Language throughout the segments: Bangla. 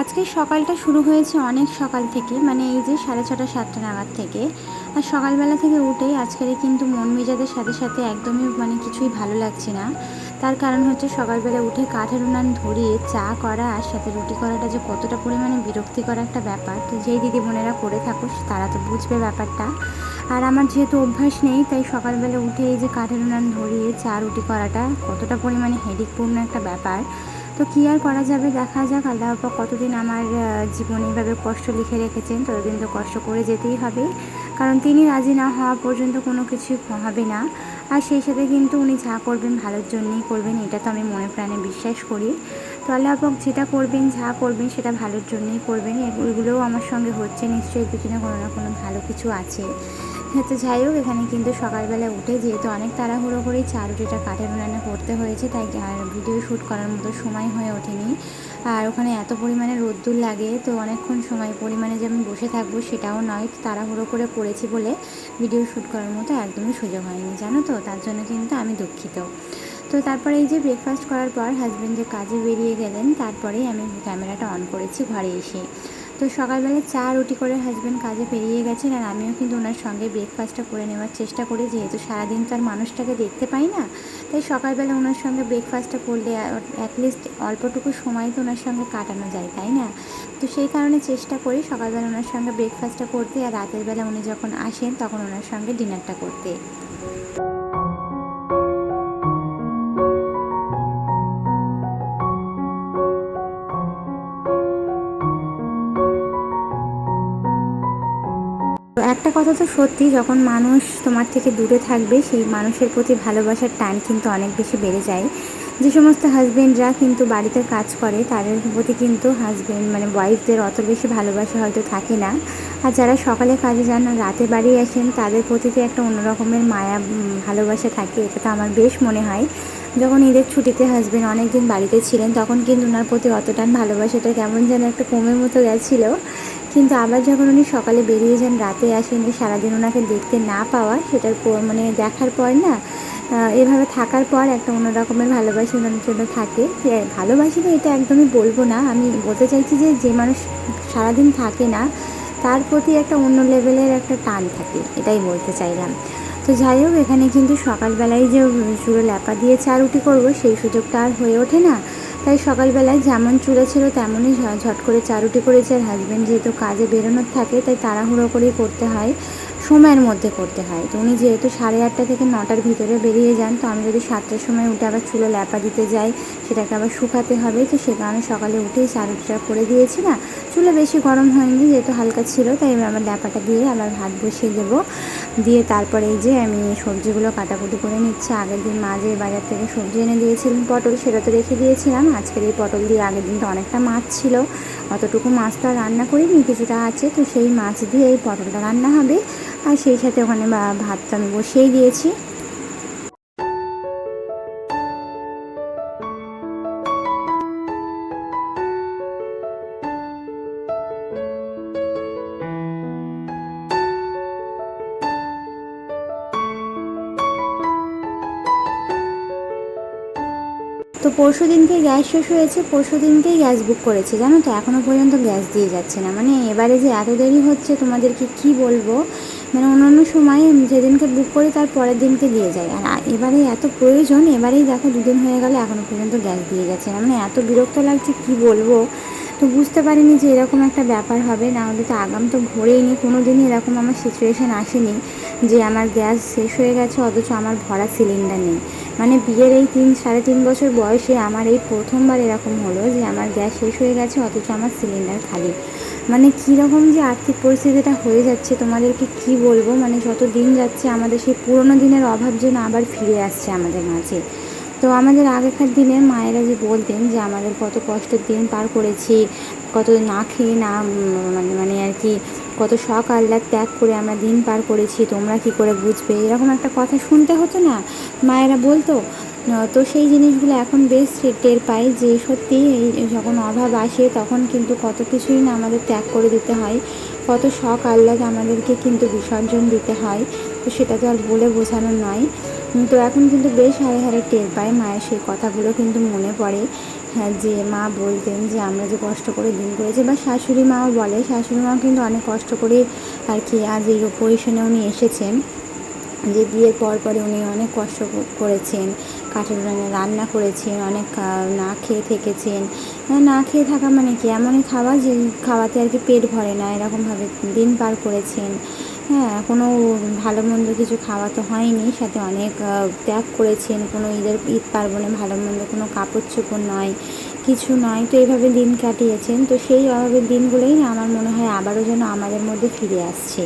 আজকে সকালটা শুরু হয়েছে অনেক সকাল থেকে মানে এই যে সাড়ে ছটা, সাতটা নাগাদ থেকে। আর সকালবেলা থেকে উঠেই আজকের কিন্তু মন মেজাদের সাথে সাথে একদমই মানে কিছুই ভালো লাগছে না। তার কারণ হচ্ছে সকালবেলা উঠে কাঠের উনান ধরিয়ে চা করা আর সাথে রুটি করাটা যে কতটা পরিমাণে বিরক্তিকর একটা ব্যাপার। তো যেই দিদি বোনেরা করে থাকো তারা তো বুঝবে ব্যাপারটা। আর আমার যেহেতু অভ্যাস নেই, তাই সকালবেলা উঠে এই যে কাঠের উনান ধরিয়ে চা রুটি করাটা কতটা পরিমাণে হেডিকপূর্ণ একটা ব্যাপার। তো কী আর করা যাবে? দেখা যাক, আল্লাহ আপা কতদিন আমার জীবনে এইভাবে কষ্ট লিখে রেখেছেন, ততদিন তো কষ্ট করে যেতেই হবে। কারণ তিনি রাজি না হওয়া পর্যন্ত কোনো কিছু হবে না। আর সেই সাথে কিন্তু উনি যা করবেন ভালোর জন্যই করবেন, এটা তো আমি মনে প্রাণে বিশ্বাস করি। তো আল্লাহ পাক যেটা করবেন, যা করবেন, সেটা ভালোর জন্যই করবেন। এগুলোও আমার সঙ্গে হচ্ছে, নিশ্চয়ই পিছনে কোনো না কোনো ভালো কিছু আছে। তো যাই হোক, এখানে কিন্তু সকালবেলা উঠে যেহেতু অনেক তাড়াহুড়ো করেই চা রুটিটা কাঠের উনানে করতে হয়েছে, তাই আর ভিডিও শ্যুট করার মতো সময় হয়ে ওঠেনি। আর ওখানে এত পরিমাণে রোদ্দুর লাগে, তো অনেকক্ষণ সময় পরিমাণে যে আমি বসে থাকব সেটাও নয় তাড়াহুড়ো করে করেছি বলে ভিডিও শ্যুট করার মতো একদমই সুযোগ হয়নি, জানো তো? তার জন্য কিন্তু আমি দুঃখিত। তো তারপরে এই যে ব্রেকফাস্ট করার পর হাজব্যান্ড যে কাজে বেরিয়ে গেলেন, তারপরেই আমি ক্যামেরাটা অন করেছি ঘরে এসে। তো সকালবেলা চা, রুটি করে হাজব্যান্ড কাজে পেরিয়ে গেছেন আর আমিও কিন্তু ওনার সঙ্গে ব্রেকফাস্টটা করে নেওয়ার চেষ্টা করি। যেহেতু সারাদিন তো আর মানুষটাকে দেখতে পাই না, তাই সকালবেলা ওনার সঙ্গে ব্রেকফাস্টটা করলে অ্যাটলিস্ট অল্পটুকু সময় তো ওনার সঙ্গে কাটানো যায়, তাই না? তো সেই কারণে চেষ্টা করি সকালবেলা ওনার সঙ্গে ব্রেকফাস্টটা করতে আর রাতের বেলা উনি যখন আসেন তখন ওনার সঙ্গে ডিনারটা করতে। একটা কথা তো সত্যি, যখন মানুষ তোমার থেকে দূরে থাকবে, সেই মানুষের প্রতি ভালোবাসার টান কিন্তু অনেক বেশি বেড়ে যায়। যে সমস্ত হাজব্যান্ডরা কিন্তু বাড়িতে কাজ করে, তাদের প্রতি কিন্তু হাজবেন্ড মানে ওয়াইফদের অত বেশি ভালোবাসা হয়তো থাকে না। আর যারা সকালে কাজে যান, রাতে বাড়ি আসেন, তাদের প্রতি একটা অন্যরকমের মায়া ভালোবাসা থাকে, এটা তো আমার বেশ মনে হয়। যখন ঈদের ছুটিতে হাজবেন্ড অনেক দিন বাড়িতে ছিলেন, তখন কিন্তু ওনার প্রতি অতটান ভালোবাসাটা কেমন যেন একটা কমের মতো গেছিল। কিন্তু আবার যখন উনি সকালে বেরিয়ে যান, রাতে আসেন সারাদিন ওনাকে দেখতে না পাওয়া, সেটার মানে দেখার পর না এভাবে থাকার পর একটা অন্য রকমের ভালোবাসা ওনার জন্য থাকে। ভালোবাসি না, এটা একদমই বলব না। আমি বলতে চাইছি যে যে মানুষ সারাদিন থাকে না, তার প্রতি একটা অন্য লেভেলের একটা টান থাকে, এটাই বলতে চাইলাম। তো যাই হোক, এখানে কিন্তু সকালবেলায় যে চুড়ো ল্যাপা দিয়ে চা রুটি করব, সেই সুযোগটা আর হয়ে ওঠে না। তাই সকালবেলায় যেমন চুলে ছিল তেমনই ঝট করে চারুটি করেছে আর হাজব্যান্ড যেহেতু কাজে বেরোনোর থাকে, তাই তাড়াহুড়ো করেই করতে হয়, সময়ের মধ্যে করতে হয়। তো উনি যেহেতু সাড়ে আটটা থেকে নটার ভিতরে বেরিয়ে যান, তো আমি যদি সাতটার সময় উঠে আবার চুলো ল্যাপা দিতে যাই, সেটাকে আবার শুকাতে হবে, তো সে কারণে সকালে উঠেই চারুটিটা করে দিয়েছি না। চুলে বেশি গরম হয়নি, যেহেতু হালকা ছিল, তাই আমার ল্যাপাটা দিয়ে আবার ভাত বসিয়ে দেবো। দিয়ে তারপরে এই যে আমি সবজিগুলো কাটাকুটি করে নিচ্ছি। আগের দিন মাঝে বাজার থেকে সবজি এনে দিয়েছিলাম পটল, সেটা তো রেখে দিয়েছিলাম। আজকের এই পটল দিয়ে আগের দিন তো অনেকটা মাছ ছিল। অতটুকু মাছ তো রান্না করিনি, কিছুটা আছে। তো সেই মাছ দিয়ে এই পটলটা রান্না হবে। আর সেই সাথে ওখানে ভাতটা আমি বসিয়েই দিয়েছি। তো পরশু দিনকে গ্যাস শেষ হয়েছে, পরশু দিনকেই গ্যাস বুক করেছে, জানো তো? এখনও পর্যন্ত গ্যাস দিয়ে যাচ্ছে না। মানে এবারে যে এত দেরি হচ্ছে, তোমাদেরকে কি বলব? মানে অন্যান্য সময় যেদিনকে বুক করে, তার পরের দিনকে দিয়ে যায়। আর এবারে এত প্রয়োজন, এবারেই দেখো দুদিন হয়ে গেলে এখনও পর্যন্ত গ্যাস দিয়ে যাচ্ছে না। মানে এত বিরক্ত লাগছে, কি বলব? তো বুঝতে পারিনি যে এরকম একটা ব্যাপার হবে। না হলে তো আগাম তো ভরেই নি কোনো দিনই এরকম আমার সিচুয়েশান আসেনি যে আমার গ্যাস শেষ হয়ে গেছে, অথচ আমার ভরা সিলিন্ডার নেই। মানে বিয়ের এই তিন, সাড়ে তিন বছর বয়সে আমার এই প্রথমবার এরকম হলো যে আমার গ্যাস শেষ হয়ে গেছে, অথচ আমার সিলিন্ডার খালি। মানে কীরকম যে আর্থিক পরিস্থিতিটা হয়ে যাচ্ছে, তোমাদেরকে কি বলব? মানে যত দিন যাচ্ছে আমাদের সেই পুরোনো দিনের অভাব যেন আবার ফিরে আসছে আমাদের মাঝে। তো আমাদের আগেকার দিনের মায়েরা যে বলতেন যে আমাদের কত কষ্টের দিন পার করেছি, কত না খেয়ে না মানে মানে আর কি কত শখ আহ্লাদ ত্যাগ করে আমরা দিন পার করেছি, তোমরা কি করে বুঝবে? এরকম একটা কথা শুনতে হতো না মায়েরা বলতো। তো সেই জিনিসগুলো এখন বেশ টের পাই যে সত্যি এই যখন অভাব আসে তখন কিন্তু কত কিছুই না আমাদের ত্যাগ করে দিতে হয়। কত শখ আহ্লাদ আমাদেরকে কিন্তু বিসর্জন দিতে হয়। তো সেটা তো আর বলে বোঝানো নয়। তো এখন কিন্তু বেশ হারে হারে টের পাই মায়ের সেই কথাগুলো কিন্তু মনে পড়ে। হ্যাঁ যে মা বলতেন যে আমরা যে কষ্ট করে দিন করেছি বা শাশুড়ি মাও বলে শাশুড়ি মাও কিন্তু অনেক কষ্ট করে আর কি আজ এই পজিশনে উনি এসেছেন। যে বিয়ের পর পরে উনি অনেক কষ্ট করেছেন কাঠের উনানে রান্না করেছেন অনেক না খেয়ে থেকেছেন। হ্যাঁ, না খেয়ে থাকা মানে কি? এমনই খাওয়া যে খাওয়াতে আর কি পেট ভরে না। এরকমভাবে দিন পার করেছেন। হ্যাঁ এখনও ভালো মন্দ কিছু খাওয়া তো হয়নি। সাথে অনেক ত্যাগ করেছেন। কোনো ঈদের, ঈদ পার্বণে ভালো মন্দ কোনো কাপড় চোপড় নয়, কিছু নয়। তো এইভাবে দিন কাটিয়েছেন। তো সেই অভাবের দিনগুলোই না আমার মনে হয় আবারও যেন আমাদের মধ্যে ফিরে আসছে।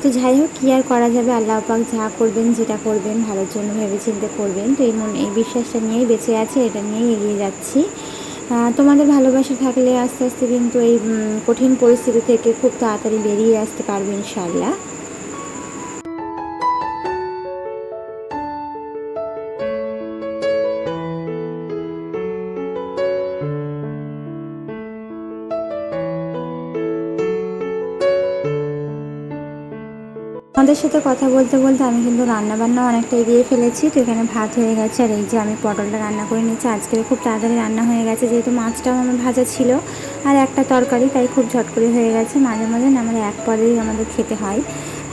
তো যাই হোক, কী আর করা যাবে? আল্লাহ পাক যা করবেন, যেটা করবেন, ভালোর জন্য ভেবে চিন্তে করবেন। তো এই মন, এই বিশ্বাসটা নিয়েই বেঁচে আছে, এটা নিয়েই এগিয়ে যাচ্ছি। তোমাদের ভালোবাসা থাকলে আস্তে আস্তে কিন্তু এই কঠিন পরিস্থিতি থেকে খুব তাড়াতাড়ি বেরিয়ে আসতে পারবে ইনশাল্লাহ আমাদের সাথে কথা বলতে বলতে আমি কিন্তু রান্না বান্না অনেকটা এগিয়ে ফেলেছি। তো এখানে ভাত হয়ে গেছে আর এই যে আমি পটলটা রান্না করে নিচ্ছি আজকে খুব তাড়াতাড়ি রান্না হয়ে গেছে, যেহেতু মাছটাও আমার ভাজা ছিল। আর একটা তরকারি, তাই খুব ঝট করে হয়ে গেছে। মাঝে মাঝে আমরা এক পদেই আমাদের খেতে হয়।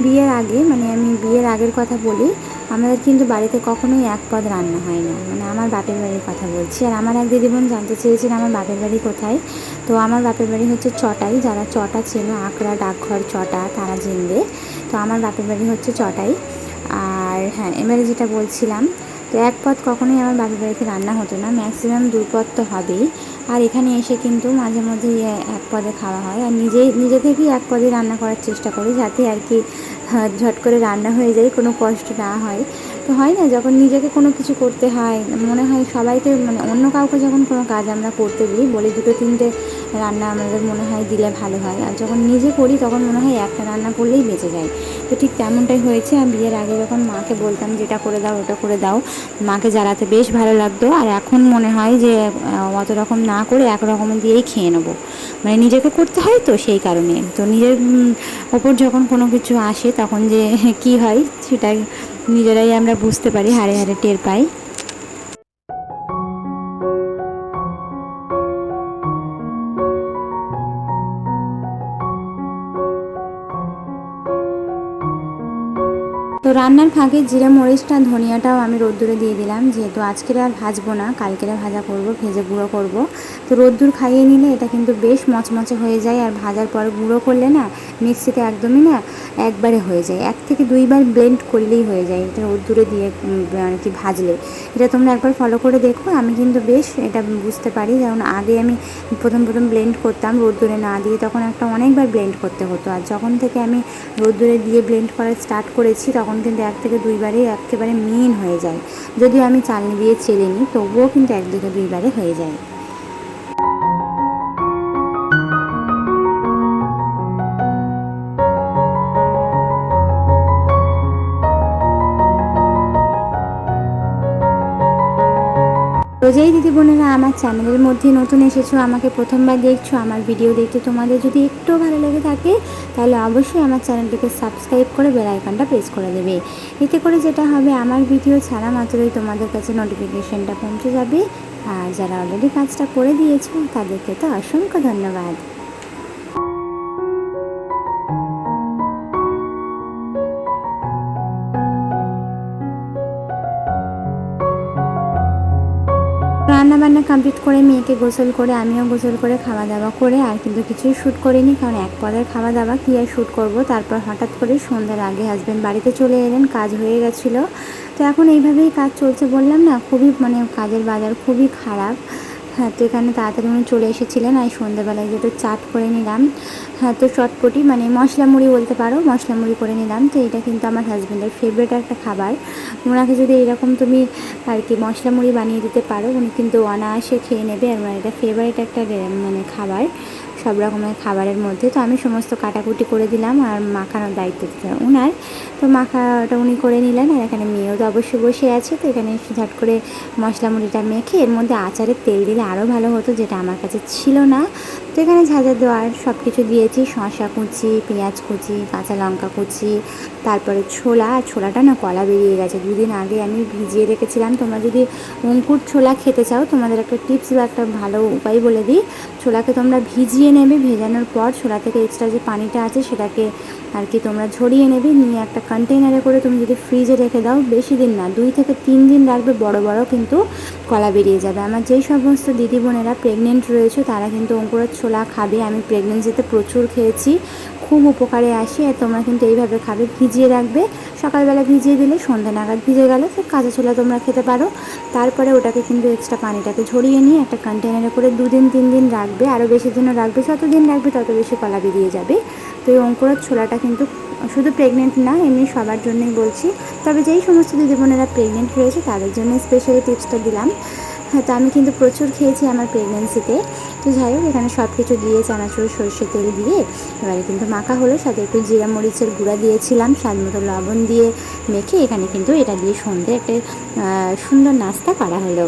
বিয়ের আগে মানে আমি বিয়ের আগের কথা বলি, আমাদের কিন্তু বাড়িতে কখনোই এক পদ রান্না হয় না। মানে আমার বাপের বাড়ির কথা বলছি। আর আমার এক দিদিবোন জানতে চেয়েছেন আমার বাপের বাড়ি কোথায়। তো আমার বাপের বাড়ি হচ্ছে চটাই। যারা চটা চেনো, আকড়া, ডাকঘর, চটা, তারা জেনবে। তো আমার বাপের বাড়ি হচ্ছে চটাই। আর হ্যাঁ এবারে যেটা বলছিলাম, তো এক পদ কখনোই আমার বাপের বাড়িতে রান্না হতো না, ম্যাক্সিমাম দুই পদ তো হবেই। আর এখানে এসে কিন্তু মাঝে মধ্যে এক পদে খাওয়া হয়। আর নিজেই নিজে থেকেই এক পদে রান্না করার চেষ্টা করি, যাতে আর কি ঝট করে রান্না হয়ে যায়, কোনো কষ্ট না হয়। তো হয় না, যখন নিজেকে কোনো কিছু করতে হয়, মনে হয় সবাইকে মানে অন্য কাউকে যখন কোনো কাজ আমরা করতে দিই, বলি দুটো, তিনটে রান্না আমাদের মনে হয় দিলে ভালো হয়। আর যখন নিজে করি তখন মনে হয় একটা রান্না করলেই বেঁচে যায়। তো ঠিক তেমনটাই হয়েছে। আমি বিয়ের আগে যখন মাকে বলতাম, যেটা করে দাও, ওটা করে দাও। মাকে জ্বালাতে বেশ ভালো লাগতো। আর এখন মনে হয় যে অত রকম না করে এক রকম দিয়েই খেয়ে নেব। মানে নিজেকে করতে হয় তো সেই কারণে। তো নিজের ওপর যখন কোনো কিছু আসে তখন যে, কি হয় সেটাই নিজেরাই আমরা বুঝতে পারি, হারে হারে টের পাই। তো রান্নার ফাঁকে জিরা মরিচটা ধনিয়াটাও আমি রোদ্দুরে দিয়ে দিলাম। যেহেতু আজকের আর ভাজবো না, কালকেরে ভাজা করব, ভেজে গুঁড়ো করব। তো রোদ্দুর খাইয়ে নিলে এটা কিন্তু বেশ মচমচে হয়ে যায় আর ভাজার পর গুঁড়ো করলে না, মিক্সিতে একদমই না একবারে হয়ে যায়। এক থেকে দুইবার ব্লেন্ড করলেই হয়ে যায় এটা রোদ্দুরে দিয়ে আর কি ভাজলে। এটা তোমরা একবার ফলো করে দেখো, আমি কিন্তু বেশ এটা বুঝতে পারি। যেমন আগে আমি প্রথম প্রথম ব্লেন্ড করতাম রোদ্দুরে না দিয়ে, তখন একটা অনেকবার ব্লেন্ড করতে হতো। আর যখন থেকে আমি রোদ্দুরে দিয়ে ব্লেন্ড করা স্টার্ট করেছি, তখন কিন্তু এক থেকে দুইবারে একেবারে মেন হয়ে যায়। যদি আমি চালনি দিয়ে চেলে নিই তবুও কিন্তু এক থেকে দুইবারে হয়ে যায়। যেই দিদি বোনেরা, আমার চ্যানেলের মধ্যে নতুন এসেছ, আমাকে প্রথমবার দেখছ, আমার ভিডিও দেখতে তোমাদের যদি একটু ভালো লেগে থাকে, তাহলে অবশ্যই আমার চ্যানেলটিকে সাবস্ক্রাইব করে বেল আইকনটা প্রেস করে দেবে। এতে করে যেটা হবে, আমার ভিডিও ছাড়া মাত্রই তোমাদের কাছে নোটিফিকেশনটা পৌঁছে যাবে। আর যারা অলরেডি কাজটা করে দিয়েছ, তাদেরকে তো অসংখ্য ধন্যবাদ। রান্না বান্না কমপ্লিট করে মেয়েকে গোসল করে, আমিও গোসল করে খাওয়া দাওয়া করে, আর কিন্তু কিছুই শ্যুট করিনি, কারণ এক পদের খাওয়া দাওয়া কী আর শ্যুট করব? তারপর হঠাৎ করে সন্ধ্যার আগে হাজব্যান্ড বাড়িতে চলে এলেন, কাজ হয়ে গেছিল। তো এখন এইভাবেই কাজ চলছে বললাম না, খুবই মানে কাজের বাজার খুবই খারাপ। হ্যাঁ তো এখানে তাড়াতাড়ি উনি চলে এসেছিলেন আর সন্ধ্যাবেলায় যেটা চাট করে নিলাম। হ্যাঁ তো চটপটি মানে মশলা মুড়ি বলতে পারো, মশলা মুড়ি করে নিলাম। তো এটা কিন্তু আমার হাজব্যান্ডের ফেভারিট একটা খাবার। ওনাকে যদি এরকম তুমি আর কি মশলা মুড়ি বানিয়ে দিতে পারো, উনি কিন্তু অনায়াসে খেয়ে নেবে। আর এটা ফেভারিট একটা মানে খাবার, সব রকমের খাবারের মধ্যে। তো আমি সমস্ত কাটাকুটি করে দিলাম আর মাখানোর দায়িত্ব দিলাম উনার। তো মাখাটা উনি করে নিলেন, আর এখানে মেয়েও তো অবশ্যই বসে আছে, তো এখানে ঝট করে মশলা মুড়িটা মেখে এর মধ্যে আচারের তেল দিলে আরও ভালো হতো, যেটা আমার কাছে ছিল না। তো এখানে ঝাঁঝা দেওয়ার সব কিছু দিয়েছি শশা কুচি, পেঁয়াজ কুচি, কাঁচা লঙ্কা কুচি, তারপরে ছোলা ছোলাটা না কলা বেরিয়ে গেছে। দুদিন আগে আমি ভিজিয়ে রেখেছিলাম, তোমরা যদি অঙ্কুর ছোলা খেতে চাও, তোমাদের একটা টিপস বা একটা ভালো উপায় বলে দিই। ছোলাকে তোমরা ভিজিয়ে নেবে, ভেজানোর পর ছোলা থেকে এক্সট্রা যে পানিটা আছে, সেটাকে আর কি তোমরা ঝরিয়ে নেবে, নিয়ে একটা কন্টেনারে করে তুমি যদি ফ্রিজে রেখে দাও, বেশি দিন না, দুই থেকে তিন দিন রাখবে বড় বড় কিন্তু কলা বেরিয়ে যাবে। আমার যেই সমস্ত দিদি বোনেরা প্রেগনেন্ট রয়েছে, তারা কিন্তু অঙ্কুরের ছোলা খাবে। আমি প্রেগনেন্সিতে প্রচুর খেয়েছি, খুব উপকারে আসে। আর তোমরা কিন্তু এইভাবে খাবে, ভিজিয়ে রাখবে। সকালবেলা ভিজিয়ে দিলে সন্ধ্যা নাগাদ ভিজে গেলে, সে কাঁচা ছোলা তোমরা খেতে পারো। তারপরে ওটাকে কিন্তু এক্সট্রা পানিটাকে ঝরিয়ে নিয়ে একটা কন্টেনারে করে দুদিন তিন দিন রাখবে। আরও বেশি দিনও রাখবে, যত দিন রাখবে তত বেশি কলা বেরিয়ে যাবে। এই অঙ্কুরের ছোলাটা কিন্তু শুধু প্রেগনেন্ট না, এমনি সবার জন্যই বলছি। তবে যেই সমস্ত দিদিবোনেরা প্রেগনেন্ট রয়েছে, তাদের জন্য স্পেশালি টিপসটা দিলাম। হ্যাঁ তো আমি কিন্তু প্রচুর খেয়েছি আমার প্রেগনেন্সিতে তো যাই হোক, এখানে সব কিছু দিয়ে চানাচুর সর্ষে তেল দিয়ে এবারে কিন্তু মাখা হলো। সাথে একটু জিরা মরিচের গুঁড়া দিয়েছিলাম, স্বাদ মতো লবণ দিয়ে মেখে এখানে কিন্তু এটা দিয়ে সন্ধে একটা সুন্দর নাস্তা করা হলো।